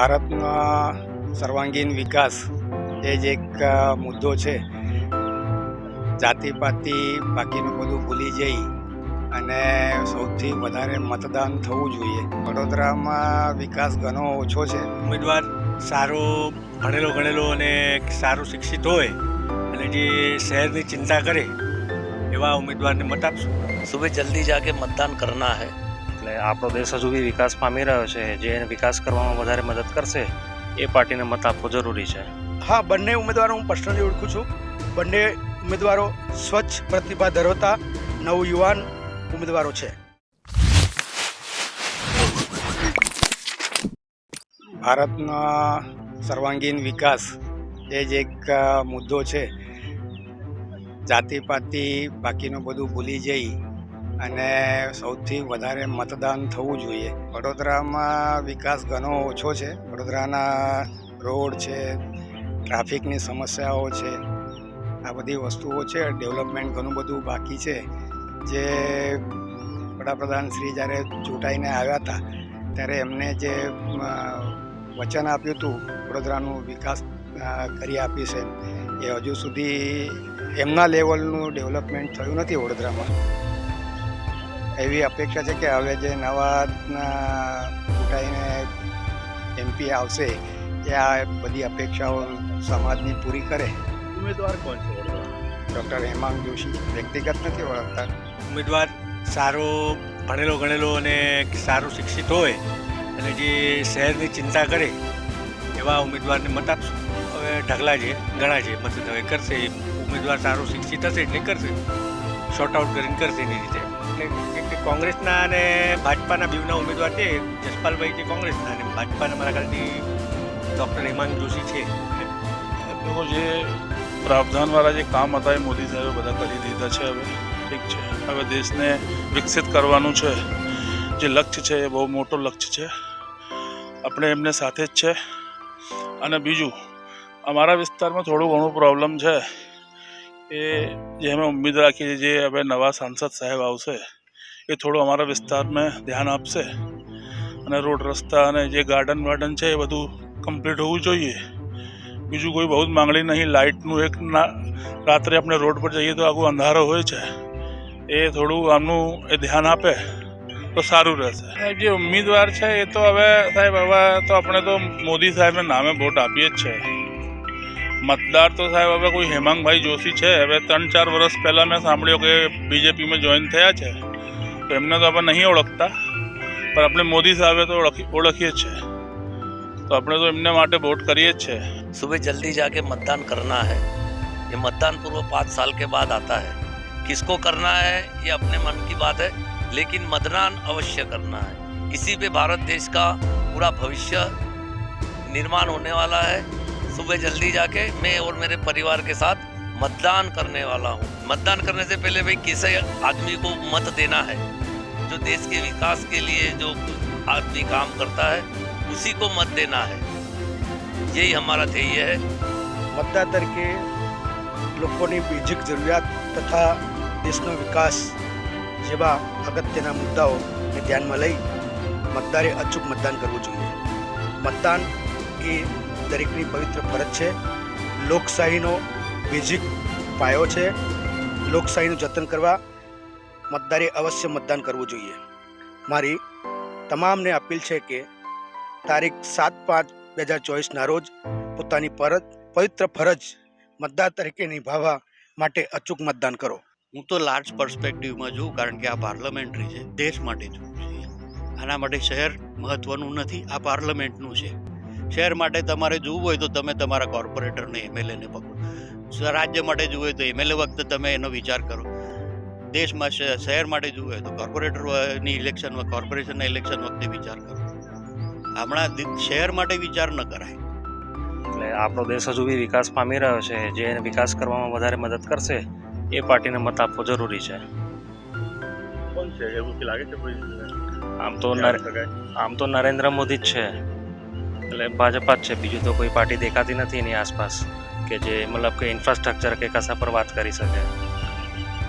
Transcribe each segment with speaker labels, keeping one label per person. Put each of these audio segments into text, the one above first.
Speaker 1: ભારતના સર્વાંગીણ વિકાસ એ જ એક મુદ્દો છે. જાતિપાતિ બાકીનું બધું ભૂલી જઈ અને સૌથી વધારે મતદાન થવું જોઈએ. વડોદરામાં વિકાસ ઘણો ઓછો છે.
Speaker 2: ઉમેદવાર સારો ભણેલો ગણેલો અને સારું શિક્ષિત હોય અને જે શહેરની ચિંતા કરે એવા ઉમેદવારને મત આપશું?
Speaker 3: સુબહ જલ્દી જાકે મતદાન કરના હૈ.
Speaker 4: એટલે આપણો દેશ હજુ બી વિકાસ પામી રહ્યો છે. જે એને વિકાસ કરવામાં વધારે મદદ કરશે એ પાર્ટીને મત આપવો જરૂરી છે.
Speaker 5: હા બંને ઉમેદવારો હું પર્સનલી ઓળખું છું. બંને ઉમેદવારો સ્વચ્છ પ્રતિભા ધરાવતા નવયુવાન ઉમેદવારો છે.
Speaker 1: ભારતનો સર્વાંગીણ વિકાસ એ જ એક મુદ્દો છે. જાતિ પાતિ બાકીનું બધું ભૂલી જઈ અને સૌથી વધારે મતદાન થવું જોઈએ. વડોદરામાં વિકાસ ઘણો ઓછો છે. વડોદરાના રોડ છે, ટ્રાફિકની સમસ્યાઓ છે, આ બધી વસ્તુઓ છે. ડેવલપમેન્ટ ઘણું બધું બાકી છે. જે વડાપ્રધાન શ્રી જ્યારે ચૂંટાઈને આવ્યા હતા, ત્યારે એમને જે વચન આપ્યું હતું, વડોદરાનું વિકાસ કરી આપીશ છે એ હજુ સુધી એમના લેવલનું ડેવલપમેન્ટ થયું નથી વડોદરામાં. એવી અપેક્ષા છે કે હવે જે નવા ચૂંટાઈને એમપી આવશે એ આ બધી અપેક્ષાઓ સમાજની પૂરી કરે.
Speaker 2: ઉમેદવાર કોણ છે?
Speaker 1: ડૉક્ટર હેમાંગ જોશી. વ્યક્તિગત નથી ઓળખતા.
Speaker 2: ઉમેદવાર સારો ભણેલો ગણેલો અને સારું શિક્ષિત હોય અને જે શહેરની ચિંતા કરે એવા ઉમેદવારને મત આપશું. હવે ઢગલા છે ઘણા છે મતદાન હવે કરશે. એ ઉમેદવાર સારો શિક્ષિત હશે એટલે કરશે. શોર્ટ આઉટ કરીને કરશે એની રીતે. કોંગ્રેસના અને ભાજપાના બીવના ઉમેદવાર છે, જસપાલભાઈ છે કોંગ્રેસના અને ભાજપાના મારા ખ્યાલથી ડૉક્ટર હેમાંગ જોશી છે.
Speaker 6: લોકો જે પ્રાવધાનવાળા જે કામ હતા એ મોદી સાહેબે બધા કરી દીધા છે હવે, ઠીક છે. હવે દેશને વિકસિત કરવાનું છે. જે લક્ષ્ય છે એ બહુ મોટો લક્ષ્ય છે. આપણે એમને સાથે જ છે. અને બીજું, અમારા વિસ્તારમાં થોડું ઘણું પ્રોબ્લેમ છે. એ જે અમે ઉમ્મીદ રાખીએ જે હવે નવા સાંસદ સાહેબ આવશે, એ થોડું અમારા વિસ્તારમાં ધ્યાન આપશે. અને રોડ રસ્તા અને જે ગાર્ડન વાર્ડન છે એ બધું કમ્પ્લીટ હોવું જોઈએ. બીજું કોઈ બહુ જ માંગણી નહીં, લાઇટનું એક ના, રાત્રે આપણે રોડ પર જઈએ તો આખું અંધારો હોય છે. એ થોડું આમનું એ ધ્યાન આપે, તો સારું રહેશે. જે ઉમેદવાર છે એ તો હવે, સાહેબ, હવે તો આપણે તો મોદી સાહેબને નામે વોટ આપીએ જ છે. મતદાર તો સાહેબ હવે કોઈ હેમાંગભાઈ જોશી છે હવે ત્રણ ચાર વર્ષ પહેલાં મેં સાંભળ્યું કે બીજેપીમાં જોઈન થયા છે તો એમને તો આપણે નહીં ઓળખતા પણ આપણે મોદી સાહેબે તો ઓળખી ઓળખીએ જ છે તો આપણે તો એમને માટે વોટ કરીએ જ છે
Speaker 3: सुबह जल्दी जाके मतदान करना है ये मतदान पूर्व पाँच साल के बाद आता है किसको करना है ये अपने मन की बात है लेकिन मतदान अवश्य करना है इसी पे भारत देश का पूरा भविष्य निर्माण होने वाला है सुबह जल्दी जाके मैं और मेरे परिवार के साथ मतदान करने वाला हूँ मतदान करने से पहले भाई किसी आदमी को मत देना है जो देश के विकास के लिए जो आदमी काम करता है उसी को मत देना है यही हमारा ध्येय है
Speaker 5: મતદાર તરીકે લોકોની બેઝિક જરૂરિયાત તથા દેશનો વિકાસ જેવા અગત્યના મુદ્દાઓને ધ્યાનમાં લઈ મતદારે અચૂક મતદાન કરવું જોઈએ મતદાન એ દરેકની પવિત્ર ફરજ છે. લોકશાહીનો બેઝિક પાયો છે. લોકશાહીનું જતન કરવા મતદારે અવશ્ય મતદાન કરવું જોઈએ. મારી તમામને અપીલ છે કે તારીખ સાત પાંચ બે હજાર ચોવીસના રોજ પોતાની પરત પવિત્ર ફરજ મતદાર તરીકે નિભાવવા માટે અચૂક મતદાન કરો.
Speaker 7: હું તો લાર્જ પર્સપેક્ટિવમાં જોઉં કારણ કે આ પાર્લામેન્ટરી છે. દેશ માટે જોઉં છું આના માટે શહેર મહત્વનું નથી, આ પાર્લામેન્ટનું છે. શહેર માટે તમારે જોવું હોય તો તમે તમારા કોર્પોરેટરને એમએલએને પકડો. રાજ્ય માટે જોવું હોય તો એમએલએ વખતે તમે એનો વિચાર કરો. દેશમાં શ- શહેર માટે જોવું હોય તો કોર્પોરેટરની ઇલેક્શન કોર્પોરેશનના ઇલેક્શન વખતે વિચાર કરો. હમણાં શહેર માટે વિચાર ન કરાય.
Speaker 4: એટલે આપણો દેશ હજુ બી વિકાસ પામી રહ્યો છે. જે એને વિકાસ કરવામાં વધારે મદદ કરશે એ પાર્ટીને મત આપવો જરૂરી છે.
Speaker 2: કોણ છે? એવું લાગે છે
Speaker 4: આમ તો આમ તો નરેન્દ્ર મોદી જ છે. એટલે ભાજપ જ છે. બીજું તો કોઈ પાર્ટી દેખાતી નથી એની આસપાસ કે જે મતલબ કે ઇન્ફ્રાસ્ટ્રક્ચર કે કશા પર વાત કરી શકે.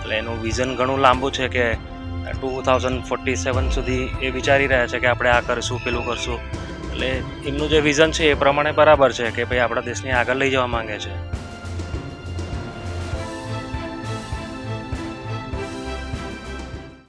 Speaker 4: એટલે એનું વિઝન ઘણું લાંબુ છે કે ટુ થાઉઝન્ડ ફોર્ટી સેવન સુધી એ વિચારી રહ્યા છે કે આપણે આ કરીશું, પેલું કરશું. એટલે એમનું જે વિઝન છે એ પ્રમાણે બરાબર છે કે ભાઈ આપણા દેશને આગળ લઈ જવા માંગે છે.